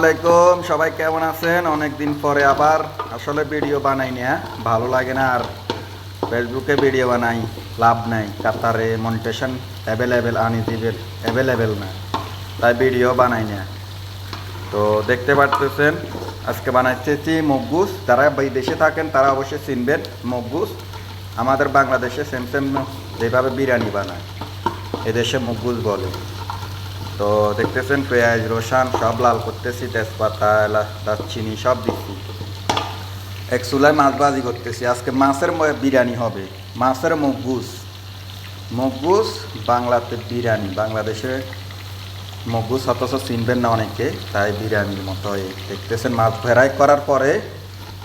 আসসালামাইকুম সবাই কেমন আছেন? অনেক দিন পরে আবার আসলে ভিডিও বানাই না ভালো লাগে না আর ফেসবুকে ভিডিও বানাই, লাভ নাই। কাতারে মনিটেশন অ্যাভেলেবেল আনইজিবেল অ্যাভেলেবেল না। তাই ভিডিও বানাই না। তো দেখতে পারতেছেন, আজকে বানাচ্ছি মকবুস যারা দেশে থাকেন, তারা অবশ্যই চিনবেন মকবুস আমাদের বাংলাদেশে সেম সেম যেভাবে বিরিয়ানি বানায়, এদেশে মকবুস বলে। তো দেখতেছেন পেঁয়াজ, রসান, সব লাল করতেছি, তেজপাতা দারচিনি, সব দিচ্ছি। এক চুলায় মাছ ভাজি করতেছি। আজকে মাছের বিরিয়ানি হবে। মাছের মকবুস মকবুস বাংলাতে বিরিয়ানি। বাংলাদেশে মকবুস অথচ চিনবেন না অনেকে, তাই বিরিয়ানির মতো দেখতেছেন মাছ ভেরাই করার পরে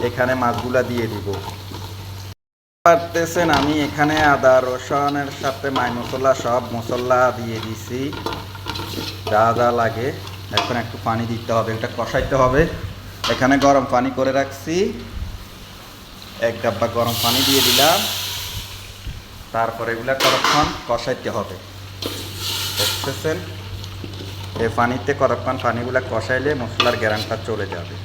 এখানে মাছগুলা দিয়ে দিব। পারতেছেন, আমি এখানে আদা, রসুনের সাথে মাই মশলা সব মশলা দিয়ে দিছি। যা যা লাগে। এখন একটু পানি দিতে হবে, এটা কষাইতে হবে। এখানে গরম পানি করে রাখছি। এক ডাব্বা গরম পানি দিয়ে দিলাম। তারপরে এগুলা কতক্ষণ কষাইতে হবে? দেখতেছেন? এই পানিতে কতক্ষণ পানিগুলা কষাইলে মশলার গ্যারান্টটা চলে যাবে।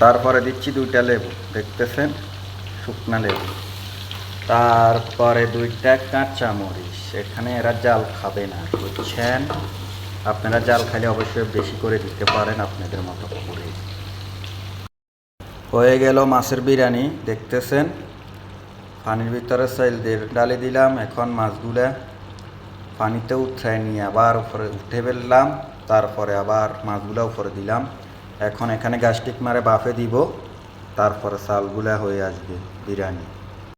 তারপরে দিচ্ছি দুইটা লেবু, দেখতেছেন? শুকনা লেবু। তারপরে দুইটা কাঁচা মরিচ এখানে এরা জাল খাবে না, বুঝছেন? আপনারা জাল খাইলে অবশ্যই বেশি করে দিতে পারেন আপনাদের মতো করে। হয়ে গেল মাছের বিরিয়ানি, দেখতেছেন? পানির ভিতরে সাইল দিয়ে ডালে দিলাম, এখন মাছগুলা পানিতে উঠায় নিয়ে আবার উপরে উঠে ফেললাম, তারপরে আবার মাছগুলা উপরে দিলাম। এখন এখানে গ্যাস্টিক মারে বাফে দিব, তারপরে চালগুলা হয়ে আসবে বিরিয়ানি।